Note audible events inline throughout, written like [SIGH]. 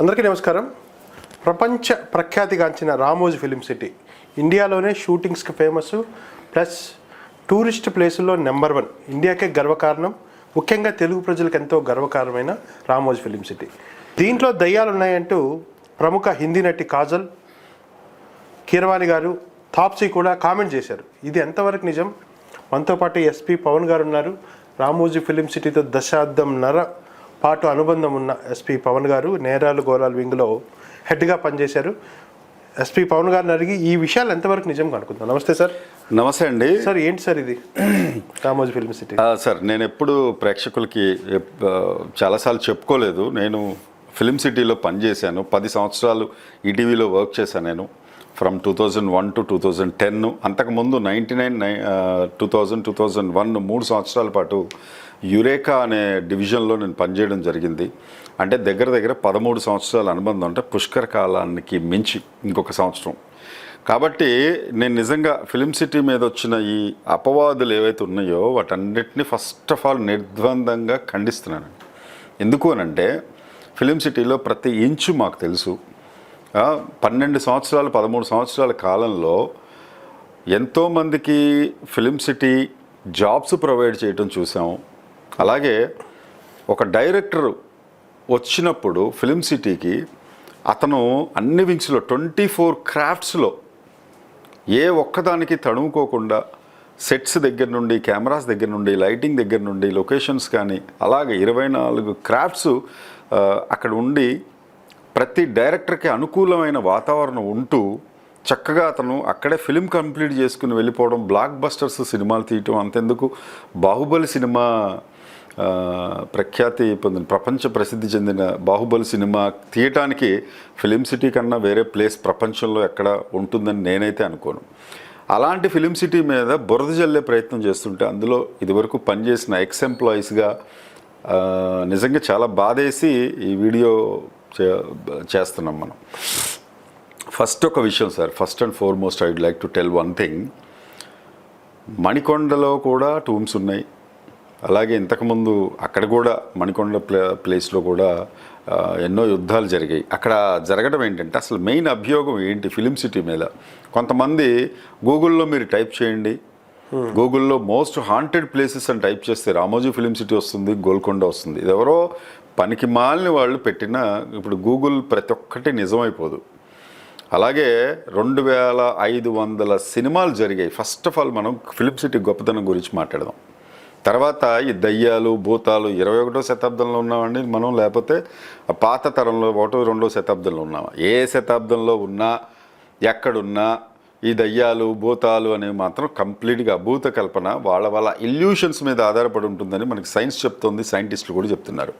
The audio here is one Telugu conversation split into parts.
అందరికీ నమస్కారం. ప్రపంచ ప్రఖ్యాతిగాంచిన రామోజీ ఫిలిం సిటీ ఇండియాలోనే షూటింగ్స్కి ఫేమస్ ప్లస్ టూరిస్ట్ ప్లేసుల్లో నెంబర్ వన్ ఇండియాకే గర్వకారణం ముఖ్యంగా తెలుగు ప్రజలకు ఎంతో గర్వకారణమైన రామోజీ ఫిలిం సిటీ. దీంట్లో దయ్యాలు ఉన్నాయంటూ ప్రముఖ హిందీ నటి కాజల్ కీరవాణి గారు తాప్సీ కూడా కామెంట్ చేశారు. ఇది ఎంతవరకు నిజం? మనతో పాటు ఎస్పి పవన్ గారు ఉన్నారు. రామోజీ ఫిలిం సిటీతో దశాబ్దం నర పాటు అనుబంధం ఉన్న ఎస్పి పవన్ గారు నేరాలు గోరాలు వింగ్లో హెడ్గా పనిచేశారు. ఎస్పి పవన్ గారిని అడిగి ఈ విషయాలు ఎంతవరకు నిజం కనుక్కుందాం. నమస్తే సార్. నమస్తే అండి. సార్ ఏంటి సార్ ఇది? [CLEARS THROAT] Ramoji film city. సార్ నేను ఎప్పుడు ప్రేక్షకులకి చాలాసార్లు చెప్పుకోలేదు. నేను ఫిలిం సిటీలో పనిచేశాను. పది సంవత్సరాలు ఈటీవీలో వర్క్ చేశాను నేను. From two thousand one to two thousand ten. అంతకుముందు ninety nine nine two thousand two thousand one మూడు సంవత్సరాల పాటు యురేకా అనే డివిజన్లో నేను పనిచేయడం జరిగింది. అంటే దగ్గర దగ్గర పదమూడు సంవత్సరాల అనుబంధం అంటే పుష్కర కాలానికి మించి ఇంకొక సంవత్సరం. కాబట్టి నేను నిజంగా ఫిలిం సిటీ మీద వచ్చిన ఈ అపవాదులు ఏవైతే ఉన్నాయో వాటన్నిటిని ఫస్ట్ ఆఫ్ ఆల్ నిర్ద్వందంగా ఖండిస్తున్నాను. ఎందుకు అనంటే ఫిలిం సిటీలో ప్రతి ఇంచు మాకు తెలుసు. పన్నెండు సంవత్సరాలు పదమూడు సంవత్సరాల కాలంలో ఎంతోమందికి ఫిలిం సిటీ జాబ్స్ ప్రొవైడ్ చేయటం చూసాము అలాగే ఒక డైరెక్టర్ వచ్చినప్పుడు ఫిలిం సిటీకి అతను అన్ని వింగ్స్లో ట్వంటీ ఫోర్ క్రాఫ్ట్స్లో ఏ ఒక్కదానికి తడుముకోకుండా సెట్స్ దగ్గర నుండి కెమెరాస్ దగ్గర నుండి లైటింగ్ దగ్గర నుండి లొకేషన్స్ కానీ అలాగే ఇరవై నాలుగు క్రాఫ్ట్స్ అక్కడ ఉండి ప్రతి డైరెక్టర్కి అనుకూలమైన వాతావరణం ఉంటూ చక్కగా అతను అక్కడే ఫిలిం కంప్లీట్ చేసుకుని వెళ్ళిపోవడం బ్లాక్ బస్టర్స్ సినిమాలు తీయటం అంతెందుకు? బాహుబలి సినిమా ప్రఖ్యాతి పొందిన ప్రపంచ ప్రసిద్ధి చెందిన బాహుబలి సినిమా తీయటానికి ఫిలిం సిటీ కన్నా వేరే ప్లేస్ ప్రపంచంలో ఎక్కడ ఉంటుందని నేనైతే అనుకోను. అలాంటి ఫిలిం సిటీ మీద బురద జల్లే ప్రయత్నం చేస్తుంటే అందులో ఇదివరకు పనిచేసిన ఎక్స్ ఎంప్లాయీస్గా నిజంగా చాలా బాధేసి ఈ వీడియో చే- చేస్తున్నాం మనం. ఫస్ట్ ఒక విషయం sir. First and foremost I would like to tell one thing. మణికొండలో కూడా టూమ్స్ ఉన్నాయి. అలాగే ఇంతకుముందు అక్కడ కూడా మణికొండ ప్లే ప్లేస్లో కూడా ఎన్నో యుద్ధాలు జరిగాయి. అక్కడ జరగడం ఏంటంటే అసలు మెయిన్ అభియోగం ఏంటి ఫిలిం సిటీ మీద? కొంతమంది గూగుల్లో మీరు టైప్ చేయండి. గూగుల్లో మోస్ట్ హాంటెడ్ ప్లేసెస్ అని టైప్ చేస్తే రామోజీ ఫిలిం సిటీ వస్తుంది గోల్కొండ వస్తుంది. ఇది ఎవరో పనికి మాలిన వాళ్ళు పెట్టిన ఇప్పుడు గూగుల్ ప్రతి ఒక్కటి నిజమైపోదు. అలాగే రెండు వేల ఐదు వందల సినిమాలు జరిగాయి. ఫస్ట్ ఆఫ్ ఆల్ మనం ఫిలిం సిటీ గొప్పతనం గురించి మాట్లాడదాం. తర్వాత ఈ దయ్యాలు భూతాలు ఇరవై ఒకటో శతాబ్దంలో ఉన్నామండి మనం లేకపోతే ఆ పాత తరంలో ఒకటో రెండో శతాబ్దంలో ఉన్నాము? ఏ శతాబ్దంలో ఉన్నా ఎక్కడున్నా ఈ దయ్యాలు భూతాలు అనేవి మాత్రం కంప్లీట్గా భూత కల్పన వాళ్ళ వాళ్ళ ఇల్యూషన్స్ మీద ఆధారపడి ఉంటుందని మనకి సైన్స్ చెప్తుంది సైంటిస్టులు కూడా చెప్తున్నారు.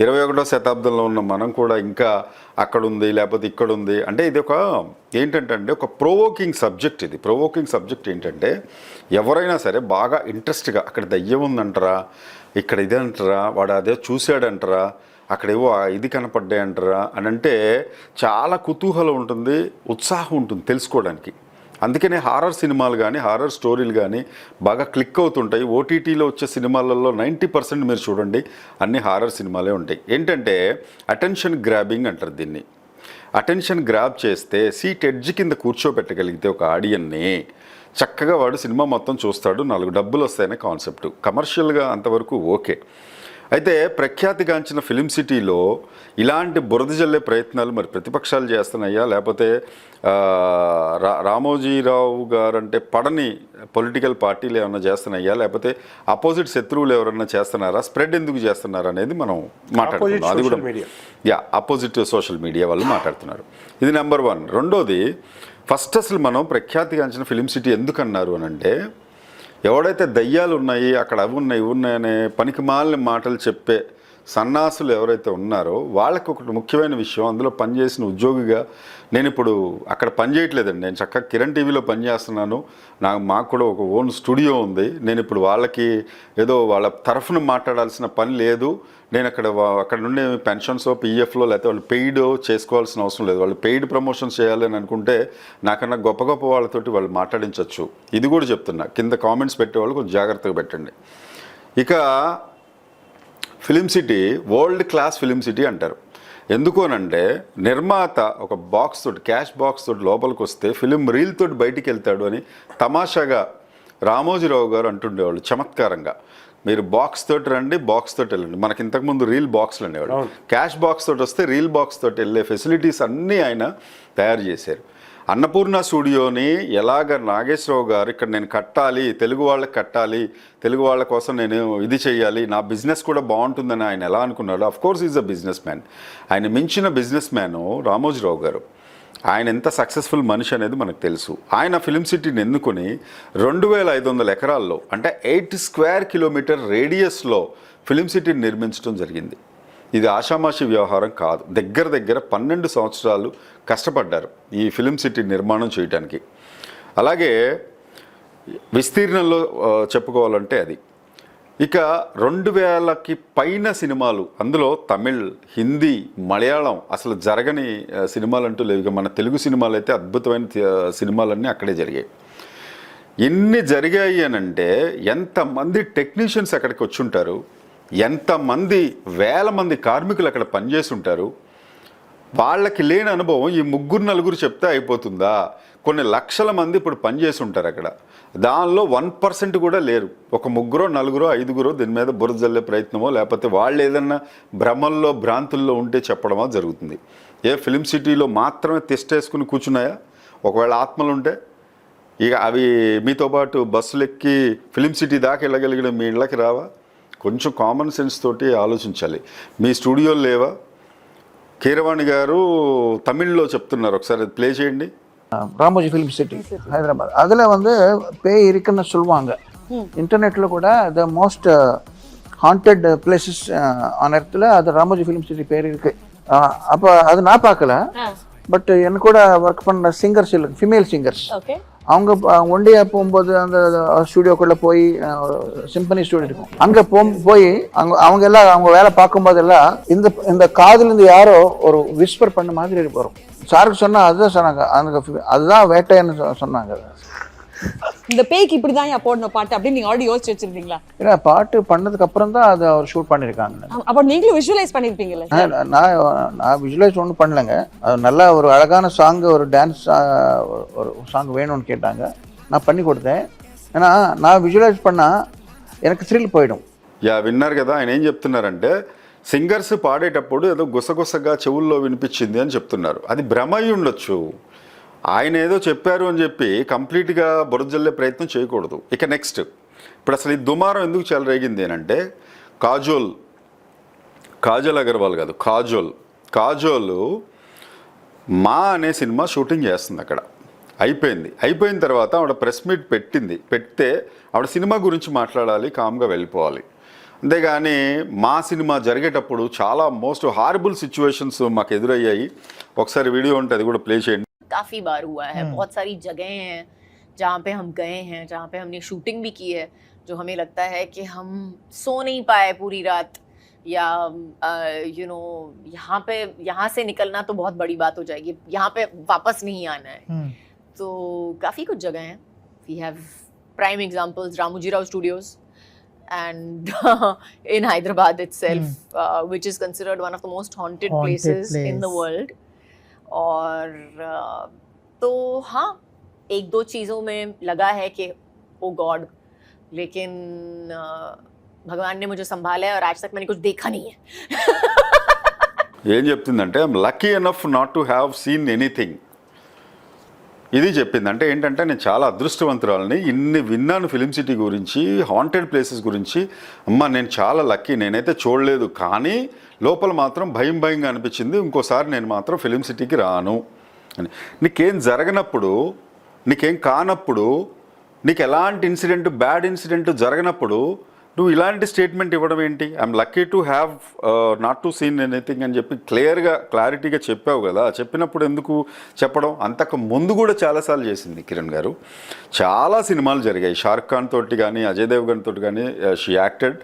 ఇరవై ఒకటో శతాబ్దంలో ఉన్న మనం కూడా ఇంకా అక్కడ ఉంది లేకపోతే ఇక్కడ ఉంది అంటే ఇది ఒక ఏంటంటే అంటే ఒక ప్రొవోకింగ్ సబ్జెక్ట్ ఇది. ప్రొవోకింగ్ సబ్జెక్ట్ ఏంటంటే ఎవరైనా సరే బాగా ఇంట్రెస్ట్గా అక్కడ దయ్యం ఉందంటారా ఇక్కడ ఇది అంటారా వాడు అదే చూశాడంటారా అక్కడేవో ఇది ఇది కనపడ్డాయంటారా అని అంటే చాలా కుతూహలం ఉంటుంది ఉత్సాహం ఉంటుంది తెలుసుకోవడానికి. అందుకనే హారర్ సినిమాలు కానీ హారర్ స్టోరీలు కానీ బాగా క్లిక్ అవుతుంటాయి. ఓటీటీలో వచ్చే సినిమాలలో నైంటీ పర్సెంట్ మీరు చూడండి అన్ని హారర్ సినిమాలే ఉంటాయి. ఏంటంటే అటెన్షన్ గ్రాబింగ్ అంటారు దీన్ని. అటెన్షన్ గ్రాబ్ చేస్తే సీట్ ఎడ్జ్ కింద కూర్చోబెట్టగలిగితే ఒక ఆడియన్ని చక్కగా వాడు సినిమా మొత్తం చూస్తాడు. నాలుగు డబ్బులు వస్తాయనే కాన్సెప్ట్. కమర్షియల్గా అంతవరకు ఓకే. అయితే ప్రఖ్యాతిగాంచిన ఫిలిం సిటీలో ఇలాంటి బురద జల్లే ప్రయత్నాలు మరి ప్రతిపక్షాలు చేస్తున్నాయా? లేకపోతే రామోజీరావు గారంటే పడని పొలిటికల్ పార్టీలు ఏమైనా చేస్తున్నాయా? లేకపోతే అపోజిట్ శత్రువులు ఎవరన్నా చేస్తున్నారా? స్ప్రెడ్ ఎందుకు చేస్తున్నారా అనేది మనం మాట్లాడుతున్నాం అది కూడా. యా అపోజిట్ సోషల్ మీడియా వాళ్ళు మాట్లాడుతున్నారు. ఇది నెంబర్ వన్. రెండోది ఫస్ట్ అసలు మనం ప్రఖ్యాతిగాంచిన ఫిలిం సిటీ ఎందుకు అన్నారు అని అంటే ఎవడైతే దయ్యాలు ఉన్నాయి అక్కడ అవి ఉన్నాయి ఇవి ఉన్నాయనే పనికి మాలిన మాటలు చెప్పే సన్నాసులు ఎవరైతే ఉన్నారో వాళ్ళకి ఒకటి ముఖ్యమైన విషయం అందులో పనిచేసిన ఉద్యోగిగా నేను ఇప్పుడు అక్కడ పని చేయట్లేదండి. నేను చక్కగా కిరణ్ టీవీలో పనిచేస్తున్నాను నాకు మాకు కూడా ఒక ఓన్ స్టూడియో ఉంది. నేను ఇప్పుడు వాళ్ళకి ఏదో వాళ్ళ తరఫున మాట్లాడాల్సిన పని లేదు. నేను అక్కడ వా- అక్కడ నుండి పెన్షన్సో పీఎఫ్లో లేకపోతే వాళ్ళు పెయిడ్ చేసుకోవాల్సిన అవసరం లేదు. వాళ్ళు పెయిడ్ ప్రమోషన్స్ చేయాలని అనుకుంటే నాకన్నా గొప్ప గొప్ప వాళ్ళతోటి వాళ్ళు మాట్లాడించవచ్చు ఇది కూడా చెప్తున్నా. కింద కామెంట్స్ పెట్టేవాళ్ళు కొంచెం జాగ్రత్తగా పెట్టండి. ఇక film city world class film city అంటారు. ఎందుకు అనంటే నిర్మాత ఒక బాక్స్ తోటి క్యాష్ బాక్స్ తోటి లోపలికి వస్తే ఫిలిం రీల్ తోటి బయటికి వెళ్తాడు అని తమాషాగా రామోజీరావు గారు అంటుండేవాళ్ళు చమత్కారంగా. మీరు బాక్స్ తోటి రండి బాక్స్ తోటి వెళ్ళండి. మనకి ఇంతకుముందు రీల్ బాక్స్లు అనేవాళ్ళు. క్యాష్ బాక్స్ తోటి వస్తే రీల్ బాక్స్ తోటి వెళ్ళే ఫెసిలిటీస్ అన్నీ ఆయన తయారు చేశారు. అన్నపూర్ణ స్టూడియోని ఎలాగ నాగేశ్వరరావు గారు ఇక్కడ నేను కట్టాలి తెలుగు వాళ్ళకి కట్టాలి తెలుగు వాళ్ళ కోసం నేను ఇది చేయాలి నా బిజినెస్ కూడా బాగుంటుందని ఆయన ఎలా అనుకున్నాడు of course is a business man ఆయన మించిన బిజినెస్ మ్యాన్ రామోజీరావు గారు. ఆయన ఎంత సక్సెస్ఫుల్ మనిషి అనేది మనకు తెలుసు. ఆయన ఫిలిం సిటీని ఎన్నుకొని రెండు వేల ఐదు వందల ఎకరాల్లో అంటే ఎయిట్ స్క్వేర్ కిలోమీటర్ రేడియస్లో ఫిలిం సిటీని నిర్మించడం జరిగింది. ఇది ఆషామాషి వ్యవహారం కాదు. దగ్గర దగ్గర పన్నెండు సంవత్సరాలు కష్టపడ్డారు ఈ ఫిలిం సిటీ నిర్మాణం చేయడానికి అలాగే విస్తీర్ణంలో చెప్పుకోవాలంటే అది. ఇక రెండు వేలకి పైన సినిమాలు అందులో తమిళ్ హిందీ మలయాళం అసలు జరగని సినిమాలు అంటూ లేవు. ఇక మన తెలుగు సినిమాలు అయితే అద్భుతమైన సినిమాలన్నీ అక్కడే జరిగాయి. ఎన్ని జరిగాయి అని అంటే ఎంతమంది టెక్నీషియన్స్ అక్కడికి వచ్చి ఉంటారు ఎంతమంది వేల మంది కార్మికులు అక్కడ పనిచేస్తుంటారు? వాళ్ళకి లేని అనుభవం ఈ ముగ్గురు నలుగురు చెప్తే అయిపోతుందా? కొన్ని లక్షల మంది ఇప్పుడు పనిచేసి ఉంటారు అక్కడ. దానిలో వన్ పర్సెంట్ కూడా లేరు. ఒక ముగ్గురో నలుగురో ఐదుగురో దీని మీద బురద జల్లే ప్రయత్నమో లేకపోతే వాళ్ళు ఏదన్నా భ్రమల్లో భ్రాంతుల్లో ఉంటే చెప్పడమో జరుగుతుంది. ఏ ఫిలిం సిటీలో మాత్రమే తిష్టేసుకుని కూర్చున్నాయా? ఒకవేళ ఆత్మలు ఉంటే? ఇక అవి మీతో పాటు బస్సులు ఎక్కి ఫిలిం సిటీ దాకా వెళ్ళగలిగిన మీ ఇళ్ళకి రావా? కొంచెం కామన్ సెన్స్ తోటి ఆలోచించాలి మీ స్టూడియోలు లేవా కీరవాణి గారు తమిళ్లో చెప్తున్నారు ఒకసారి అది ప్లే చేయండి ராமோஜி ஃபிலிம் சிட்டி ஹைதராபாத் அதில் வந்து பேய் இருக்குன்னு சொல்லுவாங்க இன்டர்நெட்டில் கூட the most haunted places on எர்த்தில் அது ராமோஜி ஃபிலிம் சிட்டி பேர் இருக்கு அப்போ அது நான் பார்க்கல பட் என் கூட ஒர்க் பண்ண சிங்கர்ஸ் இல்லை ஃபீமேல் சிங்கர்ஸ் ஓகே அவங்க ஒண்டியா போகும்போது அந்த ஸ்டுடியோக்குள்ளே போய் சிம்பனி ஸ்டுடியோ இருக்கும். அங்கே போ போய் அங்கே அவங்க எல்லாம் அவங்க வேலை பார்க்கும்போதெல்லாம் இந்த இந்த காதுலேருந்து யாரோ ஒரு விஸ்பர் பண்ண மாதிரி வரும். சாருக்கு சொன்னால் அதுதான் சொன்னாங்க. அந்த அதுதான் வேட்டைன்னு சொ- சொன்னாங்க. இந்த பேய்க்கு இப்படிதான் யா போடணும் பாட்டு அப்படின்னு நீங்க ஆல்ரெடி யோசிச்சு வச்சிருந்தீங்களா ஏன்னா பாட்டு பண்ணதுக்கு அப்புறம் தான் அதை அவர் ஷூட் பண்ணியிருக்காங்க ஆ, அப்ப நீங்களும் விஷுவலைஸ் பண்ணிருப்பீங்கல்ல நான் நான் நான் விஜுவலைஸ் ஒன்றும் பண்ணலைங்க அது நல்ல ஒரு அழகான சாங் ஒரு டான்ஸ் ஒரு சாங் வேணும்னு கேட்டாங்க நான் பண்ணி கொடுத்தேன் ஏன்னா நான் விஜுவலைஸ் பண்ணால் எனக்கு த்ரில் போயிடும் యా విన్నారు కదా ఆయన ఏం చెప్తున్నారంటే సింగర్స్ పాడేటప్పుడు ఏదో గుసగుసగా చెవుల్లో వినిపించింది అని చెప్తున్నారు అది భ్రమ అయి ఉండొచ్చు ఆయన ఏదో చెప్పారు అని చెప్పి కంప్లీట్గా బురదల్లే ప్రయత్నం చేయకూడదు. ఇక నెక్స్ట్ ఇప్పుడు అసలు ఈ దుమారం ఎందుకు చెలరేగింది అని అంటే కాజోల్ కాజల్ అగర్వాల్ కాదు కాజోల్. కాజోల్ మా అనే సినిమా షూటింగ్ చేస్తుంది అక్కడ. అయిపోయింది. అయిపోయిన తర్వాత ఆవిడ ప్రెస్ మీట్ పెట్టింది. పెడితే ఆవిడ సినిమా గురించి మాట్లాడాలి కామ్గా వెళ్ళిపోవాలి. అంతేగాని మా సినిమా జరిగేటప్పుడు చాలా మోస్ట్ హారబుల్ సిచ్యువేషన్స్ మాకు ఎదురయ్యాయి. ఒకసారి వీడియో ఉంటే అది కూడా ప్లే చేయండి. काफ़ी बार हुआ है। बहुत सारी जगहें हैं जहाँ पे हम गए हैं जहाँ पे हमने शूटिंग भी की है जो हमें लगता है कि हम सो नहीं पाए पूरी रात। या यू नो यहाँ पे यहाँ से निकलना तो बहुत बड़ी बात हो जाएगी। यहाँ पे वापस नहीं आना है। तो काफ़ी कुछ जगह हैं। We have prime examples Ramoji Rao studios Hyderabad itself, uh, which is considered one of the most haunted, Haunted places in the place. world. और uh, तो हाँ एक दो चीज़ों में लगा है कि ओ गॉड लेकिन uh, भगवान ने मुझे संभाला है और आज तक मैंने कुछ देखा नहीं है ఏం చెప్తుందంటే I'm lucky enough not to have seen anything ఇది చెప్పింది అంటే ఏంటంటే నేను చాలా అదృష్టవంతురాలని ఇన్ని విన్నాను ఫిలిం సిటీ గురించి హాంటెడ్ ప్లేసెస్ గురించి అమ్మ నేను చాలా లక్కీ నేనైతే చూడలేదు కానీ లోపల మాత్రం భయం భయంగా అనిపించింది. ఇంకోసారి నేను మాత్రం ఫిలిం సిటీకి రాను అని. నీకేం జరగనప్పుడు నీకేం కానప్పుడు నీకు ఎలాంటి ఇన్సిడెంట్ బ్యాడ్ ఇన్సిడెంట్ జరగనప్పుడు నువ్వు ఇలాంటి స్టేట్మెంట్ ఇవ్వడం ఏంటి? I'm lucky to have not to seen anything అని చెప్పి క్లియర్గా క్లారిటీగా చెప్పావు కదా. చెప్పినప్పుడు ఎందుకు చెప్పడం? అంతకు ముందు కూడా చాలాసార్లు చేసింది కిరణ్ గారు. చాలా సినిమాలు జరిగాయి. షారుఖ్ ఖాన్ తోటి కానీ అజయ్ దేవ్గన్ తోటి కానీ షీ యాక్టెడ్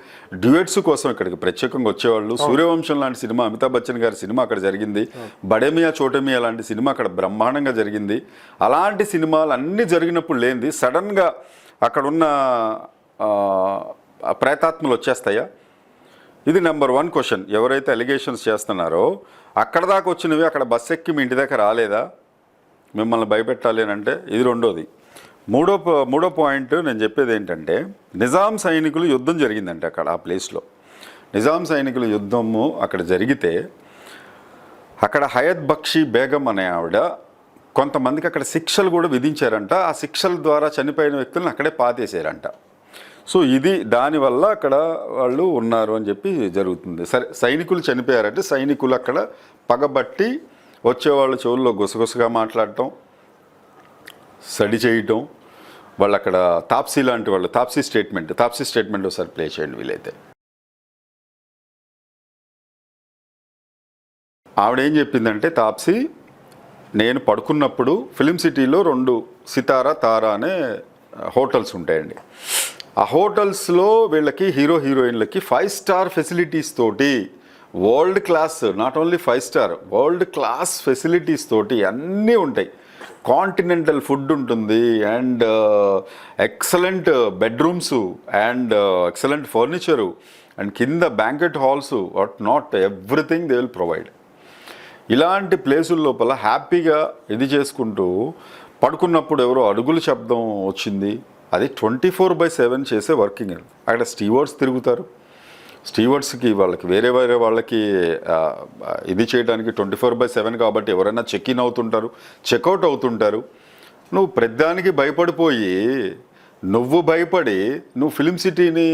డ్యూయట్స్ కోసం ఇక్కడికి ప్రత్యేకంగా వచ్చేవాళ్ళు. సూర్యవంశం లాంటి సినిమా అమితాబ్ బచ్చన్ గారి సినిమా అక్కడ జరిగింది. బడేమియా చోటమియా లాంటి సినిమా అక్కడ బ్రహ్మాండంగా జరిగింది. అలాంటి సినిమాలు అన్నీ జరిగినప్పుడు లేనిది సడన్గా అక్కడున్న ఆ ప్రేతాత్మలు వచ్చేస్తాయా? ఇది నెంబర్ వన్ క్వశ్చన్ ఎవరైతే అలిగేషన్స్ చేస్తున్నారో అక్కడ దాకా వచ్చినవి అక్కడ బస్ ఎక్కి మీ ఇంటి దగ్గర రాలేదా? మిమ్మల్ని భయపెట్టాలి అని అంటే ఇది రెండోది. మూడో ప- మూడో పాయింట్ నేను చెప్పేది ఏంటంటే నిజాం సైనికులు యుద్ధం జరిగిందంటే అక్కడ ఆ ప్లేస్లో నిజాం సైనికుల యుద్ధము అక్కడ జరిగితే అక్కడ హయత్ బక్షి బేగం అనే ఆవిడ కొంతమందికి అక్కడ శిక్షలు కూడా విధించారంట. ఆ శిక్షల ద్వారా చనిపోయిన వ్యక్తులను అక్కడే పాతేసారంట సో ఇది దానివల్ల అక్కడ వాళ్ళు ఉన్నారు అని చెప్పి జరుగుతుంది. సరే సైనికులు చనిపోయారంటే సైనికులు అక్కడ పగబట్టి వచ్చేవాళ్ళ చెవుల్లో గుసగుసగా మాట్లాడటం స్టడీ చేయటం వాళ్ళు అక్కడ తాప్సీ లాంటి వాళ్ళు తాప్సీ స్టేట్మెంట్ తాప్సీ స్టేట్మెంట్ ఒకసారి ప్లే చేయండి వీలైతే. ఆవిడ ఏం చెప్పిందంటే తాప్సీ నేను పడుకున్నప్పుడు ఫిలిం సిటీలో రెండు సితారా తారా అనే హోటల్స్ ఉంటాయండి. ఆ హోటల్స్లో వీళ్ళకి హీరో హీరోయిన్లకి ఫైవ్ స్టార్ ఫెసిలిటీస్ తోటి world class not only five star world class facilities తోటి అన్నీ ఉంటాయి. కాంటినెంటల్ ఫుడ్ ఉంటుంది and uh, excellent bedrooms and uh, excellent furniture and కింద banquet halls what not everything they will provide ఇలాంటి ప్లేసుల లోపల హ్యాపీగా ఇది చేసుకుంటూ పడుకున్నప్పుడు ఎవరో అడుగుల శబ్దం వచ్చింది. అది ట్వంటీ ఫోర్ బై సెవెన్ చేసే వర్కింగ్ అక్కడ స్టీవర్డ్స్ తిరుగుతారు. స్టీవర్డ్స్కి వాళ్ళకి వేరే వేరే వాళ్ళకి ఇది చేయడానికి ట్వంటీ ఫోర్ బై సెవెన్ కాబట్టి ఎవరైనా చెక్ ఇన్ అవుతుంటారు చెక్అవుట్ అవుతుంటారు. నువ్వు ప్రతిదానికి భయపడిపోయి నువ్వు భయపడి నువ్వు ఫిలిం సిటీని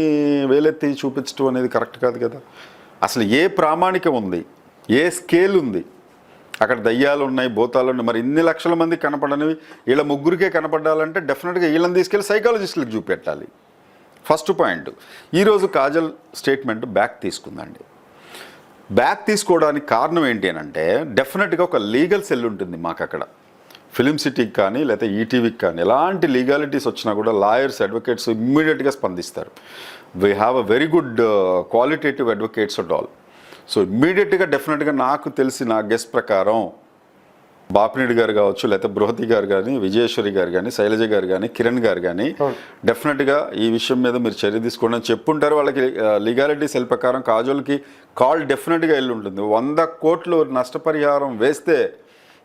వేలెత్తి చూపించడం అనేది కరెక్ట్ కాదు కదా. అసలు ఏ ప్రామాణికం ఉంది? ఏ స్కేల్ ఉంది? అక్కడ దయ్యాలు ఉన్నాయి భూతాలు ఉన్నాయి. మరి ఇన్ని లక్షల మంది కనపడనివి వీళ్ళ ముగ్గురికే కనపడాలంటే డెఫినెట్గా వీళ్ళని తీసుకెళ్ళి సైకాలజిస్టులకు చూపెట్టాలి. ఫస్ట్ పాయింట్ ఈరోజు కాజల్ స్టేట్మెంట్ బ్యాక్ తీసుకుందండి. బ్యాక్ తీసుకోవడానికి కారణం ఏంటి అని అంటే డెఫినెట్గా ఒక లీగల్ సెల్ ఉంటుంది మాకు అక్కడ ఫిలిం సిటీకి కానీ లేకపోతే ఈటీవీకి కానీ ఎలాంటి లీగాలిటీస్ వచ్చినా కూడా లాయర్స్ అడ్వకేట్స్ ఇమ్మీడియట్గా స్పందిస్తారు. We have a very good qualitative advocates at all so ఇమ్మీడియట్గా డెఫినెట్గా నాకు తెలిసి నా గెస్ ప్రకారం బాపినేడు గారు కావచ్చు లేకపోతే బృహతి గారు కానీ విజయేశ్వరి గారు కానీ శైలజ గారు కానీ కిరణ్ గారు కానీ డెఫినెట్గా ఈ విషయం మీద మీరు చర్య తీసుకోండి అని చెప్పుంటారు. వాళ్ళకి లీగాలిటీ సెల్ ప్రకారం కాజోల్కి కాల్ డెఫినెట్గా వెళ్ళి ఉంటుంది వంద కోట్లు నష్టపరిహారం వేస్తే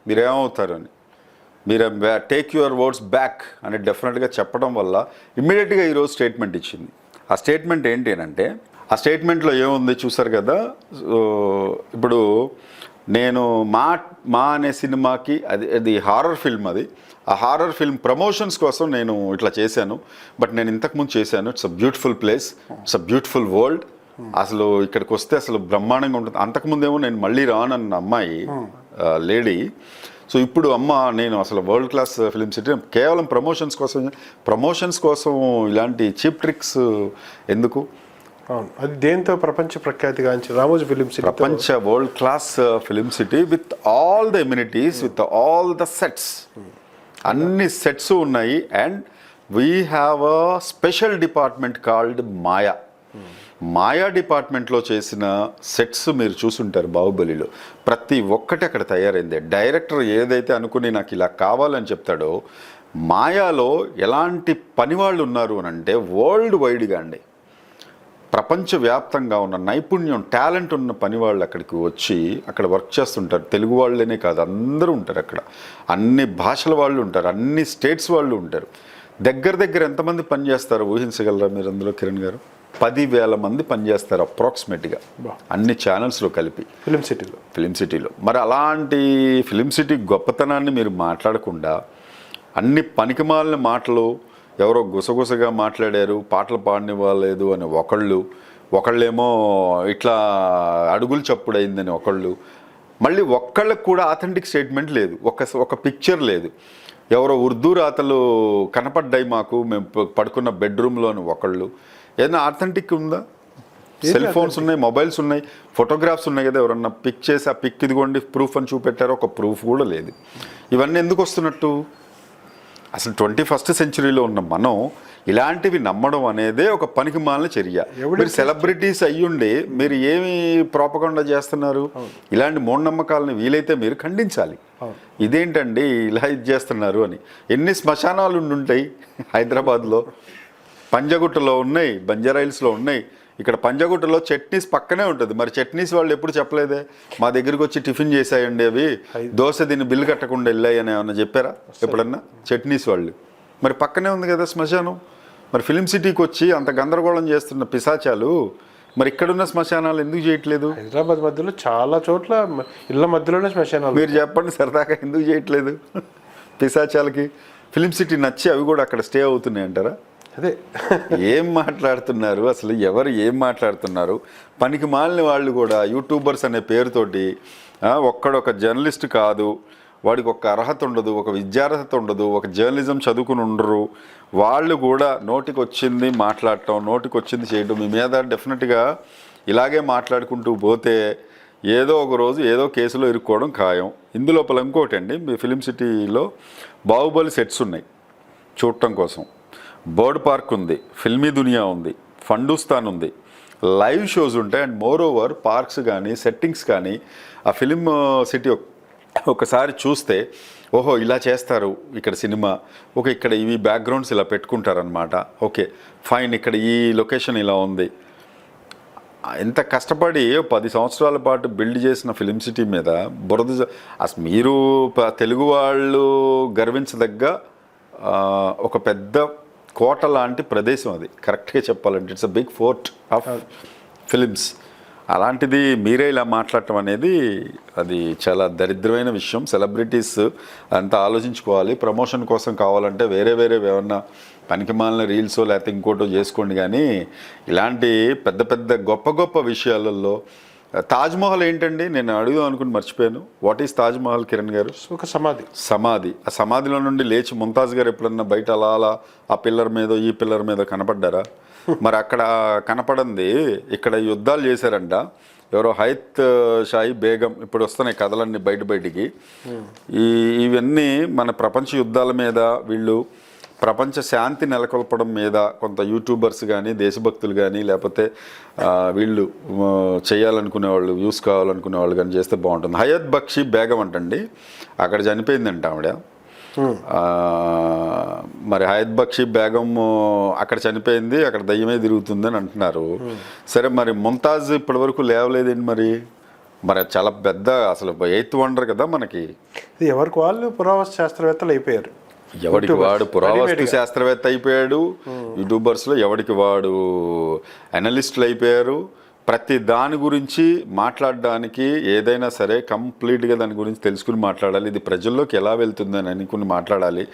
మీరేమవుతారు అని మీరు టేక్ యువర్ వర్డ్స్ బ్యాక్ అని డెఫినెట్గా చెప్పడం వల్ల ఇమ్మీడియట్గా ఈరోజు స్టేట్మెంట్ ఇచ్చింది. ఆ స్టేట్మెంట్ ఏంటి అంటే ఆ స్టేట్మెంట్లో ఏముంది చూసారు కదా? సో, ఇప్పుడు నేను మా మా అనే సినిమాకి అది అది హారర్ ఫిల్మ్ అది. ఆ హారర్ ఫిల్మ్ ప్రమోషన్స్ కోసం నేను ఇట్లా చేశాను. బట్ నేను ఇంతకుముందు చేశాను. It's a beautiful place. It's a beautiful world. అసలు ఇక్కడికి వస్తే అసలు బ్రహ్మాండంగా ఉంటుంది. అంతకుముందేమో నేను మళ్ళీ రానన్న అమ్మాయి లేడీ. సో ఇప్పుడు అమ్మ నేను అసలు వరల్డ్ క్లాస్ ఫిలిం సిటీ కేవలం ప్రమోషన్స్ కోసం ప్రమోషన్స్ కోసం ఇలాంటి చీప్ ట్రిక్స్ ఎందుకు? అవును. అది దేంతో ప్రపంచ ప్రఖ్యాతిగాంచిన రామోజీ ఫిలిం సిటీ ప్రపంచ world class film city with all the immunities with all the sets అన్ని సెట్స్ ఉన్నాయి. And we have a special department called Maya Maya డిపార్ట్మెంట్లో చేసిన సెట్స్ మీరు చూసుంటారు బాహుబలిలో. ప్రతి ఒక్కటి అక్కడ తయారైంది. డైరెక్టర్ ఏదైతే అనుకుని నాకు ఇలా కావాలని చెప్తాడో మాయాలో ఎలాంటి పనివాళ్ళు ఉన్నారు అని అంటే వరల్డ్ వైడ్గా అండి. ప్రపంచవ్యాప్తంగా ఉన్న నైపుణ్యం టాలెంట్ ఉన్న పని వాళ్ళు అక్కడికి వచ్చి అక్కడ వర్క్ చేస్తుంటారు. తెలుగు వాళ్ళనే కాదు అందరూ ఉంటారు అక్కడ. అన్ని భాషల వాళ్ళు ఉంటారు అన్ని స్టేట్స్ వాళ్ళు ఉంటారు. దగ్గర దగ్గర ఎంతమంది పనిచేస్తారు ఊహించగలరా మీరు అందులో కిరణ్ గారు? పదివేల మంది పనిచేస్తారు అప్రాక్సిమేట్గా. అన్ని ఛానల్స్లో కలిపి. ఫిలిం సిటీలో. ఫిలిం సిటీలో. మరి అలాంటి ఫిలిం సిటీ గొప్పతనాన్ని మీరు మాట్లాడకుండా అన్ని పనికిమాలిన మాటలు ఎవరో గుసగుసగా మాట్లాడారు పాటలు పాడనివ్వలేదు అని ఒకళ్ళు ఒకళ్ళేమో ఇట్లా అడుగులు చప్పుడైందని ఒకళ్ళు. మళ్ళీ ఒక్కళ్ళకి కూడా ఆథెంటిక్ స్టేట్మెంట్ లేదు ఒక ఒక పిక్చర్ లేదు. ఎవరో ఉర్దూ రాతలు కనపడ్డాయి మాకు మేము పడుకున్న బెడ్రూమ్లో అని ఒకళ్ళు. ఏదైనా ఆథెంటిక్ ఉందా? సెల్ ఫోన్స్ ఉన్నాయి మొబైల్స్ ఉన్నాయి ఫోటోగ్రాఫ్స్ ఉన్నాయి కదా ఎవరన్నా పిక్ చేసి ఆ పిక్ ఇదిగోండి ప్రూఫ్ అని చూపెట్టారో ఒక ప్రూఫ్ కూడా లేదు. ఇవన్నీ ఎందుకు వస్తున్నట్టు? అసలు ట్వంటీ ఫస్ట్ సెంచురీలో ఉన్న మనం ఇలాంటివి నమ్మడం అనేదే ఒక పనికి మాలిన చర్య. మీరు సెలబ్రిటీస్ అయ్యుండి మీరు ఏమి ప్రోపకుండా చేస్తున్నారు? ఇలాంటి మూఢనమ్మకాలను వీలైతే మీరు ఖండించాలి. ఇదేంటండి ఇలా ఇది చేస్తున్నారు అని. ఎన్ని శ్మశానాలు ఉండుంటాయి హైదరాబాద్లో? పంజగుట్టలో ఉన్నాయి బంజారాయిల్స్లో ఉన్నాయి. ఇక్కడ పంజగుట్టలో చట్నీస్ పక్కనే ఉంటుంది. మరి చట్నీస్ వాళ్ళు ఎప్పుడు చెప్పలేదే? మా దగ్గరికి వచ్చి టిఫిన్ చేసాయండి అవి. దోశ దీన్ని బిల్లు కట్టకుండా వెళ్ళాయి అని ఏమన్నా చెప్పారా? ఎప్పుడన్నా? చట్నీస్ వాళ్ళు. మరి పక్కనే ఉంది కదా శ్మశానం. మరి ఫిలిం సిటీకి వచ్చి అంత గందరగోళం చేస్తున్న పిశాచాలు మరి ఇక్కడున్న శ్మశానాలు ఎందుకు చేయట్లేదు? హైదరాబాద్ మధ్యలో చాలా చోట్ల ఇళ్ళ మధ్యలోనే శ్మశానాలు మీరు చెప్పండి సరదాగా ఎందుకు చేయట్లేదు? [LAUGHS] పిశాచాలకి. ఫిలిం సిటీ నచ్చి అవి కూడా అక్కడ స్టే అవుతున్నాయి అంటారా అదే. ఏం మాట్లాడుతున్నారు? అసలు ఎవరు ఏం మాట్లాడుతున్నారు? పనికి మాలిన వాళ్ళు కూడా యూట్యూబర్స్ అనే పేరుతోటి ఒక్కడొక జర్నలిస్ట్ కాదు వాడికి ఒక అర్హత ఉండదు ఒక విద్యార్హత ఉండదు ఒక జర్నలిజం చదువుకుని ఉండరు. వాళ్ళు కూడా నోటికి వచ్చింది మాట్లాడటం నోటికి వచ్చింది చేయడం మీ మీద డెఫినెట్గా ఇలాగే మాట్లాడుకుంటూ పోతే ఏదో ఒక రోజు ఏదో కేసులో ఇరుక్కోవడం ఖాయం. ఇందులోపల ఇంకోటి అండి మీ ఫిలిం సిటీలో బాహుబలి సెట్స్ ఉన్నాయి చూడటం కోసం. బర్డ్ పార్క్ ఉంది ఫిల్మీ దునియా ఉంది ఫండూస్తాన్ ఉంది. లైవ్ షోస్ ఉంటాయి అండ్ మోర్ ఓవర్ పార్క్స్ కానీ సెట్టింగ్స్ కానీ ఆ ఫిలిం సిటీ ఒకసారి చూస్తే ఓహో ఇలా చేస్తారు ఇక్కడ సినిమా. ఓకే ఇక్కడ ఇవి బ్యాక్గ్రౌండ్స్ ఇలా పెట్టుకుంటారనమాట ఓకే ఫైన్ ఇక్కడ ఈ లొకేషన్ ఇలా ఉంది. ఎంత కష్టపడి పది సంవత్సరాల పాటు బిల్డ్ చేసిన ఫిలిం సిటీ మీద బురద అసలు మీరు తెలుగు వాళ్ళు గర్వించదగ్గ ఒక పెద్ద కోట లాంటి ప్రదేశం అది. కరెక్ట్గా చెప్పాలంటే it's a big fort of films. అలాంటిది మీరే ఇలా మాట్లాడటం అనేది అది చాలా దరిద్రమైన విషయం. సెలబ్రిటీస్ అంతా ఆలోచించుకోవాలి. ప్రమోషన్ కోసం కావాలంటే వేరే వేరే ఏమన్నా పనికిమాలిన రీల్స్ లేకపోతే ఇంకోటో చేసుకోండి. కానీ ఇలాంటి పెద్ద పెద్ద గొప్ప గొప్ప విషయాలలో తాజ్మహల్ ఏంటండి? నేను అడుగుదాం అనుకుని మర్చిపోయాను. వాట్ ఈస్ తాజ్మహల్ కిరణ్ గారు? ఒక సమాధి. సమాధి. ఆ సమాధిలో నుండి లేచి ముంతాజ్ గారు ఎప్పుడన్నా బయట అలా అలా ఆ పిల్లర్ మీద ఈ పిల్లర్ మీద కనపడ్డారా? [LAUGHS] మరి అక్కడ కనపడంది. ఇక్కడ యుద్ధాలు చేశారంట. ఎవరో హైత్ షాయి బేగం ఇప్పుడు వస్తున్నాయి కథలన్నీ బయట బయటికి. ఈ ఇవన్నీ మన ప్రపంచ యుద్ధాల మీద వీళ్ళు ప్రపంచ శాంతి నెలకొల్పడం మీద కొంత యూట్యూబర్స్ కానీ దేశభక్తులు కానీ లేకపోతే వీళ్ళు చేయాలనుకునే వాళ్ళు వ్యూస్ కావాలనుకునే వాళ్ళు కానీ చేస్తే బాగుంటుంది. హయత్ బక్షి బేగం అంటండి. అక్కడ చనిపోయిందంట ఆవిడ. మరి హయత్ బక్షి బేగం అక్కడ చనిపోయింది అక్కడ దయ్యమే తిరుగుతుంది అని అంటున్నారు. సరే మరి ముంతాజ్ ఇప్పటివరకు లేవలేదండి మరి? మరి చాలా పెద్ద అసలు ఎయిత్ వండర్ కదా మనకి. ఇది ఎవరికి వాళ్ళు పురావస్తు శాస్త్రవేత్తలు అయిపోయారు. ఎవడికి. వాడు పురావస్తు. శాస్త్రవేత్త అయిపోయాడు యూట్యూబర్స్లో ఎవడికి వాడు అనలిస్టులు అయిపోయారు. ప్రతి దాని గురించి మాట్లాడడానికి ఏదైనా సరే కంప్లీట్గా దాని గురించి తెలుసుకుని మాట్లాడాలి. ఇది ప్రజల్లోకి ఎలా వెళ్తుంది అని అనుకుని మాట్లాడాలి.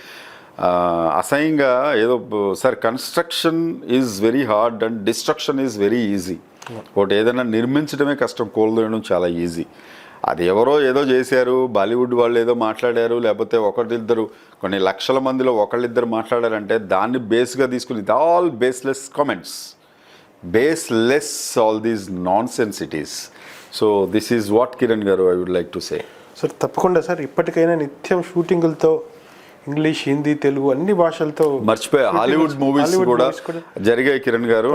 అసహ్యంగా ఏదో sir construction is very hard and destruction is very easy ఒకటి ఏదైనా నిర్మించడమే కష్టం కోల్దేయడం చాలా ఈజీ అది ఎవరో ఏదో చేశారు బాలీవుడ్ వాళ్ళు ఏదో మాట్లాడారు లేకపోతే ఒకళ్ళిద్దరు కొన్ని లక్షల మందిలో ఒకళ్ళిద్దరు మాట్లాడారంటే దాన్ని బేస్గా తీసుకుని ఇది all baseless comments baseless all these non sensitivities so this is what Kiran గారు I would like to say sir తప్పకుండా సార్. ఇప్పటికైనా నిత్యం షూటింగులతో ఇంగ్లీష్ హిందీ తెలుగు అన్ని భాషలతో మర్చిపోయా హాలీవుడ్ మూవీస్ కూడా జరిగాయి కిరణ్ గారు.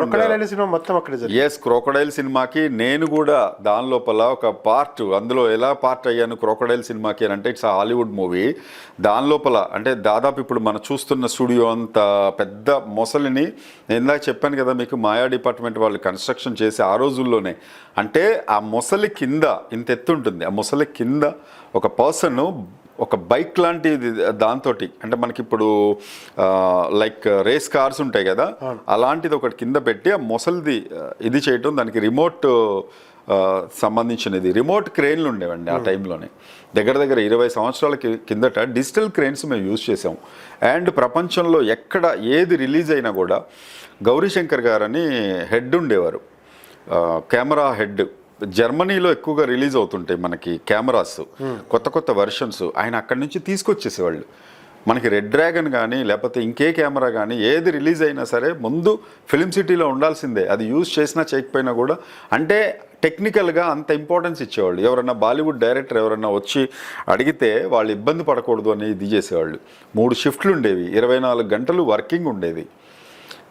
సినిమా మొత్తం అక్కడే ఎస్ క్రోకడైల్ సినిమాకి నేను కూడా దాని లోపల ఒక పార్ట్ అందులో ఎలా పార్ట్ అయ్యాను క్రోకడైల్ సినిమాకి అని అంటే ఇట్స్ హాలీవుడ్ మూవీ దాని లోపల అంటే దాదాపు ఇప్పుడు మనం చూస్తున్న స్టూడియో అంత పెద్ద మొసలిని నేను ఇందాక చెప్పాను కదా మీకు మాయా డిపార్ట్మెంట్ వాళ్ళు కన్స్ట్రక్షన్ చేసి ఆ రోజుల్లోనే. అంటే ఆ మొసలి కింద ఇంత ఎత్తు ఉంటుంది ఆ మొసలి కింద ఒక పర్సన్ ఒక బైక్ లాంటిది దాంతో అంటే మనకి ఇప్పుడు లైక్ రేస్ కార్స్ ఉంటాయి కదా అలాంటిది ఒకటి కింద పెట్టి ఆ మొసలిది ఇది చేయటం దానికి రిమోట్ సంబంధించినది. రిమోట్ క్రెయిన్లు ఉండేవండి ఆ టైంలోనే. దగ్గర దగ్గర ఇరవై సంవత్సరాల కిందట డిజిటల్ క్రెయిన్స్ మేము యూజ్ చేసాం అండ్ ప్రపంచంలో ఎక్కడ ఏది రిలీజ్ అయినా కూడా గౌరీశంకర్ గారని హెడ్ ఉండేవారు. Camera head. జర్మనీలో ఎక్కువగా రిలీజ్ అవుతుంటాయి మనకి కెమెరాస్ కొత్త కొత్త వెర్షన్స్ ఆయన అక్కడి నుంచి తీసుకొచ్చేసేవాళ్ళు. మనకి రెడ్ డ్రాగన్ కానీ లేకపోతే ఇంకే కెమెరా కానీ ఏది రిలీజ్ అయినా సరే ముందు ఫిలిం సిటీలో ఉండాల్సిందే. అది యూజ్ చేసినా చేయకపోయినా కూడా. అంటే టెక్నికల్గా అంత ఇంపార్టెన్స్ ఇచ్చేవాళ్ళు. ఎవరన్నా బాలీవుడ్ డైరెక్టర్ ఎవరన్నా వచ్చి అడిగితే వాళ్ళు ఇబ్బంది పడకూడదు అని ఇది చేసేవాళ్ళు. మూడు షిఫ్ట్లు ఉండేవి. ఇరవై నాలుగు గంటలు వర్కింగ్ ఉండేది.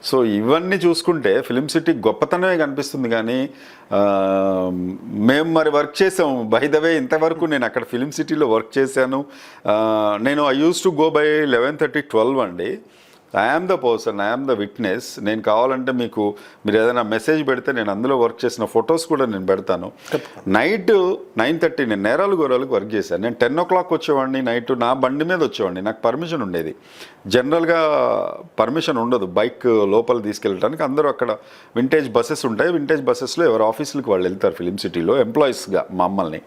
సో ఇవన్నీ చూసుకుంటే ఫిలిం సిటీ గొప్పతనమే కనిపిస్తుంది కానీ మేము మరి వర్క్ చేసాం. బై ద వే ఇంతవరకు నేను అక్కడ ఫిలిం సిటీలో వర్క్ చేశాను. నేను I use to go by eleven thirty twelve అండి. I am the person I am the witness నేను కావాలంటే మీకు మీరు ఏదైనా మెసేజ్ పెడితే నేను అందులో వర్క్ చేసిన ఫొటోస్ కూడా నేను పెడతాను. నైట్ నైన్ థర్టీ నేను నేరాలు గోరాలకు వర్క్ చేశాను. నేను టెన్ ఓ క్లాక్ వచ్చేవాడిని నైట్ నా బండి మీద వచ్చేవాడిని. నాకు పర్మిషన్ ఉండేది. జనరల్గా పర్మిషన్ ఉండదు. బైక్ లోపల తీసుకెళ్ళడానికి అందరూ అక్కడ వింటేజ్ బస్సెస్ ఉంటాయి. వింటేజ్ బస్సెస్లో ఎవరు ఆఫీసులకు వాళ్ళు వెళ్తారు ఫిలిం సిటీలో ఎంప్లాయీస్గా మమ్మల్ని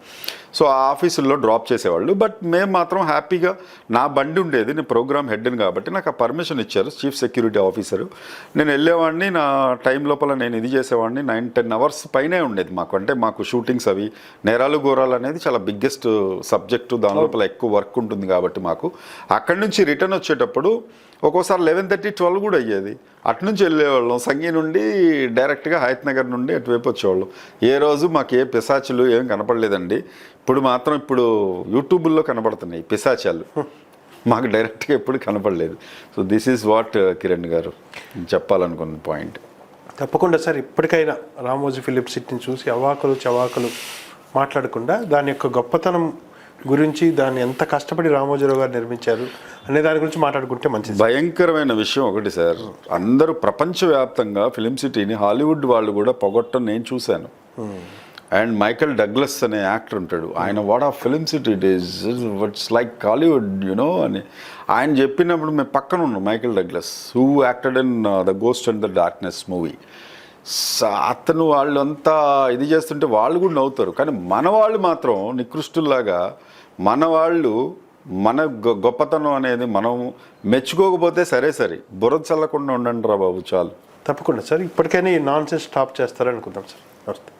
సో ఆ ఆఫీసుల్లో డ్రాప్ చేసేవాళ్ళు. బట్ మేము మాత్రం హ్యాపీగా నా బండి ఉండేది. నేను ప్రోగ్రామ్ హెడ్ని కాబట్టి నాకు ఆ పర్మిషన్ ఇచ్చారు చీఫ్ సెక్యూరిటీ ఆఫీసరు. నేను వెళ్ళేవాడిని నా టైం లోపల నేను ఇది చేసేవాడిని. నైన్ టెన్ అవర్స్ పైనే ఉండేది మాకు. అంటే మాకు షూటింగ్స్ అవి నేరాలు ఘోరాలు అనేది చాలా బిగ్గెస్ట్ సబ్జెక్టు. దాని లోపల ఎక్కువ వర్క్ ఉంటుంది కాబట్టి మాకు. అక్కడి నుంచి రిటర్న్ వచ్చేటప్పుడు ఒక్కోసారి లెవెన్ థర్టీ ట్వెల్వ్ కూడా అయ్యేది. అటు నుంచి వెళ్ళేవాళ్ళం. సంగి నుండి డైరెక్ట్గా హయత్ నగర్ నుండి అటువైపు వచ్చేవాళ్ళం. ఏ రోజు మాకు ఏ పిశాచులు ఏం కనపడలేదండి. ఇప్పుడు మాత్రం ఇప్పుడు యూట్యూబ్లో కనపడుతున్నాయి పిశాచాలు. మాకు డైరెక్ట్గా ఎప్పుడు కనపడలేదు. So this is what Kiran గారు చెప్పాలనుకున్న పాయింట్ తప్పకుండా సార్ ఇప్పటికైనా రామోజీ ఫిలిప్ సిట్ని చూసి అవాకులు చవాకులు మాట్లాడకుండా దాని యొక్క గొప్పతనం గురించి దాన్ని ఎంత కష్టపడి రామోజీరావు గారు నిర్మించారు అనే దాని గురించి మాట్లాడుకుంటే మంచిది భయంకరమైన విషయం ఒకటి సార్. అందరూ ప్రపంచవ్యాప్తంగా ఫిలిం సిటీని హాలీవుడ్ వాళ్ళు కూడా పొగొట్టం నేను చూశాను. అండ్ మైకల్ డగ్లస్ అనే యాక్టర్ ఉంటాడు. ఆయన what of film city it is it's like Hollywood you know అని. ఆయన చెప్పినప్పుడు మేము పక్కన ఉన్నాం Michael Douglas who acted in uh, the ghost and the darkness movie. అతను వాళ్ళంతా ఇది చేస్తుంటే వాళ్ళు కూడా నవ్వుతారు. కానీ మన వాళ్ళు మాత్రం నికృష్టుల్లాగా మన వాళ్ళు మన గొ- గొప్పతనం అనేది మనం మెచ్చుకోకపోతే సరే సరే బుర్ర చల్లకుండా ఉండండి రా బాబు చాలు. తప్పకుండా సార్ ఇప్పటికైనా ఈ నాన్ సెన్స్ స్టాప్ చేస్తారనుకుందాం సార్. నమస్తే.